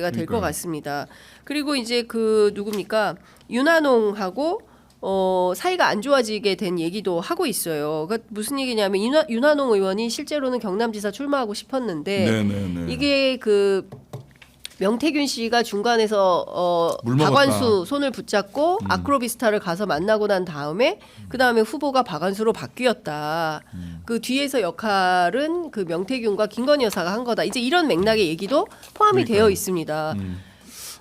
가 될 것. 같습니다. 그리고 이제 그 누굽니까 윤한홍하고 어 사이가 안 좋아지게 된 얘기도 하고 있어요. 그러니까 무슨 얘기냐면 윤하, 윤한홍 의원이 실제로는 경남지사 출마하고 싶었는데 네네네. 이게 그 명태균 씨가 중간에서 어. 박완수 손을 붙잡고 음. 아크로비스타를 가서 만나고 난 다음에 그 다음에 후보가 박완수로 바뀌었다. 음. 그 뒤에서 역할은 그 명태균과 김건희 여사가 한 거다. 이제 이런 맥락의 얘기도 포함이 그러니까요. 되어 있습니다. 음.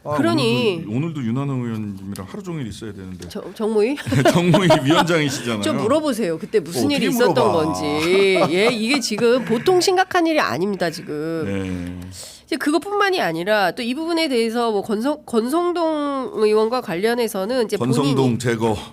아, 그러니- 오늘도, 오늘도 윤한홍 의원님이랑 하루 종일 있어야 되는데 정, 정모희 정무위 위원장이시잖아요. 좀 물어보세요. 그때 무슨 어떻게 일이 있었던 물어봐. 건지. 예, 이게 지금 보통 심각한 일이 아닙니다. 지금. 네. 이제 그것뿐만이 아니라 또 이 부분에 대해서 뭐 권성, 권성동 의원과 관련해서는 이제 권성동 본인이 제거.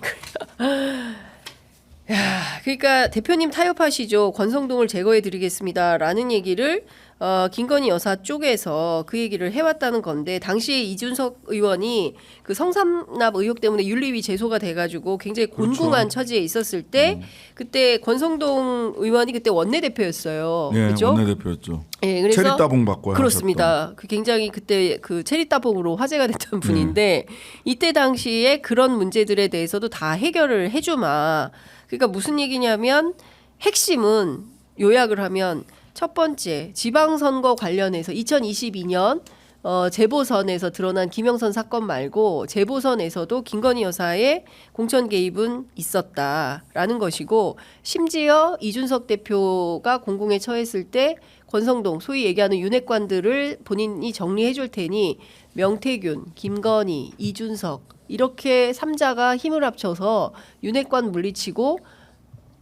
그러니까 대표님 타협하시죠. 권성동을 제거해 드리겠습니다라는 얘기를 어, 김건희 여사 쪽에서 그 얘기를 해왔다는 건데 당시에 이준석 의원이 그 성삼납 의혹 때문에 윤리위 제소가 돼가지고 굉장히 곤궁한 그렇죠. 처지에 있었을 때 그때 권성동 의원이 그때 원내대표였어요. 네, 그렇죠? 원내대표였죠. 예, 그래서 체리 따봉 받고 그렇습니다. 그 굉장히 그때 그 체리 따봉으로 화제가 됐던 분인데 이때 당시에 그런 문제들에 대해서도 다 해결을 해주마. 그러니까 무슨 얘기냐면 핵심은 요약을 하면 첫 번째 지방선거 관련해서 2022년 어, 재보선에서 드러난 김영선 사건 말고 재보선에서도 김건희 여사의 공천 개입은 있었다라는 것이고 심지어 이준석 대표가 공공에 처했을 때 권성동 소위 얘기하는 윤핵관들을 본인이 정리해 줄 테니 명태균, 김건희, 이준석 이렇게 삼자가 힘을 합쳐서 윤핵관 물리치고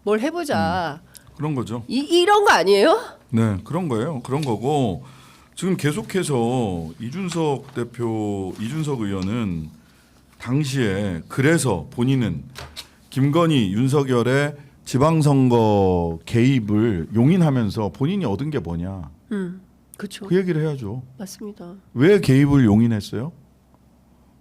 뭘 해보자 그런 거죠. 이, 이런 거 아니에요? 네, 그런 거예요. 그런 거고 지금 계속해서 이준석 대표, 이준석 의원은 당시에 그래서 본인은 김건희, 윤석열의 지방선거 개입을 용인하면서 본인이 얻은 게 뭐냐 음, 그렇죠. 그 얘기를 해야죠. 맞습니다. 왜 개입을 용인했어요?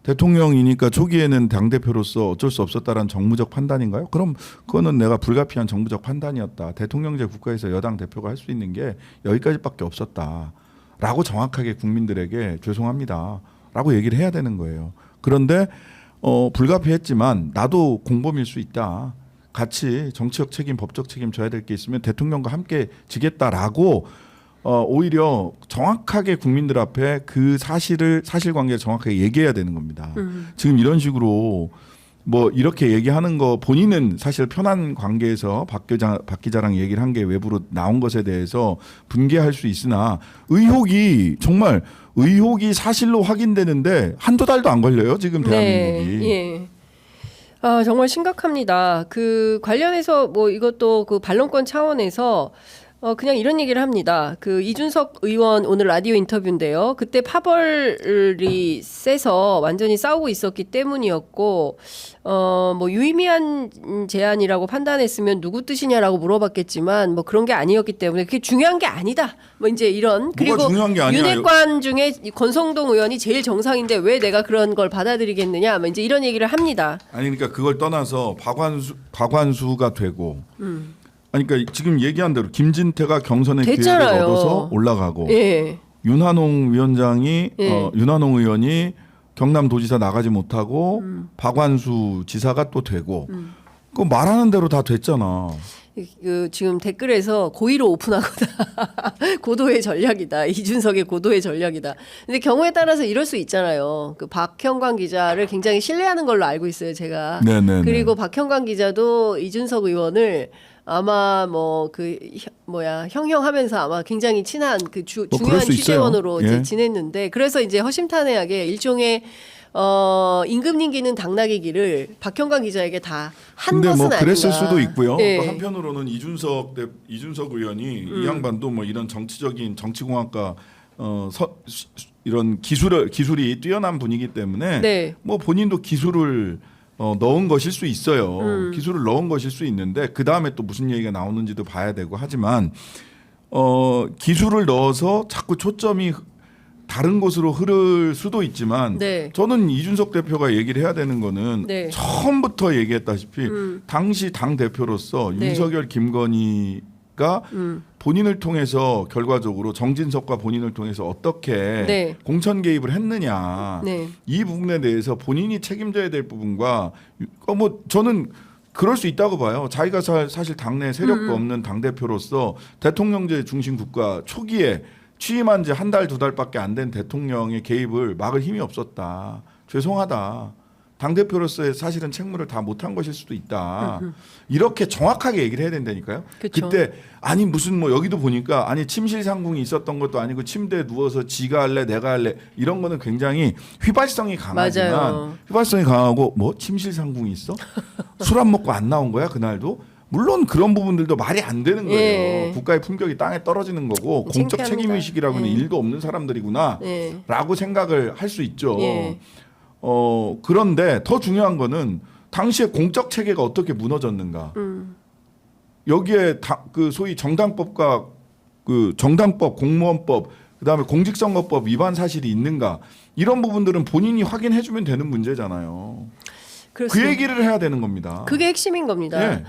대통령이니까 초기에는 당 대표로서 어쩔 수 없었다라는 정무적 판단인가요? 그럼 그거는 내가 불가피한 정무적 판단이었다. 대통령제 국가에서 여당 대표가 할 수 있는 게 여기까지밖에 없었다라고 정확하게 국민들에게 죄송합니다라고 얘기를 해야 되는 거예요. 그런데 어, 불가피했지만 나도 공범일 수 있다. 같이 정치적 책임, 법적 책임 져야 될 게 있으면 대통령과 함께 지겠다라고 어, 오히려 정확하게 국민들 앞에 그 사실을 사실관계를 정확하게 얘기해야 되는 겁니다. 음. 지금 이런 식으로 뭐 이렇게 얘기하는 거 본인은 사실 편한 관계에서 박 기자 박 기자랑 얘기를 한 게 외부로 나온 것에 대해서 분개할 수 있으나 의혹이 정말 의혹이 사실로 확인되는데 한두 달도 안 걸려요 지금 대한민국이. 네, 예. 아 정말 심각합니다. 그 관련해서 뭐 이것도 그 반론권 차원에서 어 그냥 이런 얘기를 합니다. 그 이준석 의원 오늘 라디오 인터뷰인데요. 그때 파벌이 세서 완전히 싸우고 있었기 때문이었고 어 뭐 유의미한 제안이라고 판단했으면 누구 뜻이냐라고 물어봤겠지만 뭐 그런 게 아니었기 때문에 그게 중요한 게 아니다. 뭐 이제 이런 그리고. 윤핵관 중에 이 권성동 의원이 제일 정상인데 왜 내가 그런 걸 받아들이겠느냐. 뭐 이제 이런 얘기를 합니다. 아니 그러니까 그걸 떠나서 박완수 박완수가 되고. 아니 그러니까 지금 얘기한 대로 김진태가 경선의 기회를 됐잖아요. 얻어서 올라가고 예. 윤한홍 위원장이 예. 어, 윤한홍 의원이 경남도지사 나가지 못하고 음. 박완수 지사가 또 되고 그 말하는 대로 다 됐잖아. 그 지금 댓글에서 고의로 오픈하거나 고도의 전략이다 이준석의 고도의 전략이다. 근데 경우에 따라서 이럴 수 있잖아요. 그 박형광 기자를 굉장히 신뢰하는 걸로 알고 있어요 제가. 네네. 그리고 박형광 기자도 이준석 의원을 아마 뭐 그 뭐야 형형하면서 아마 굉장히 친한 그 주, 뭐 중요한. 취재원으로 이제 예. 지냈는데 그래서 이제 허심탄회하게 일종의 어 임금님기는 당나귀기를 박형광 기자에게 다한 근데 것은 뭐 그랬을 아닌가. 수도 있고요. 예. 또 한편으로는 이준석 대, 이준석 의원이 음. 이 양반도 뭐 이런 정치적인 정치공학과 어 서, 수- 이런 기술을 기술이 뛰어난 분이기 때문에 네. 뭐 본인도 기술을 어, 넣은 것일 수 있어요. 음. 기술을 넣은 것일 수 있는데 그 다음에 또 무슨 얘기가 나오는지도 봐야 되고 하지만 어, 기술을 넣어서 자꾸 초점이 다른 곳으로 흐를 수도 있지만 네. 저는 이준석 대표가 얘기를 해야 되는 거는 네. 처음부터 얘기했다시피 음. 당시 당 대표로서 네. 윤석열 김건희 음. 본인을 통해서 결과적으로 정진석과 본인을 통해서 어떻게 네. 공천 개입을 했느냐 네. 이 부분에 대해서 본인이 책임져야 될 부분과 어, 뭐 저는 그럴 수 있다고 봐요. 자기가 사, 사실 당내 세력도 없는 당 대표로서 대통령제 중심 국가 초기에 취임한 지 한 달 두 달밖에 안 된 대통령의 개입을 막을 힘이 없었다. 죄송하다. 당 대표로서의 사실은 책무를 다 못한 것일 수도 있다. 이렇게 정확하게 얘기를 해야 된다니까요. 그쵸. 때 아니 무슨 뭐 여기도 보니까 아니 침실 상궁이 있었던 것도 아니고 침대에 누워서 지가 할래 내가 할래 이런 거는 굉장히 휘발성이 강하지만 맞아요. 휘발성이 강하고 뭐 침실 상궁이 있어? 술 안 먹고 안 나온 거야 그날도? 물론 그런 부분들도 말이 안 되는 거예요. 예. 국가의 품격이 땅에 떨어지는 거고 공적 창피합니다. 책임 의식이라고는 예. 일도 없는 사람들이구나. 네. 라고 생각을 할 수 있죠. 예. 어, 그런데 더 중요한 거는 당시에 공적 체계가 어떻게 무너졌는가. 음. 여기에 다, 그 소위 정당법과 그 정당법, 공무원법, 그다음에 공직선거법 위반 사실이 있는가 이런 부분들은 본인이 확인해 주면 되는 문제잖아요. 그 그렇습니다. 얘기를 해야 되는 겁니다. 그게 핵심인 겁니다. 예.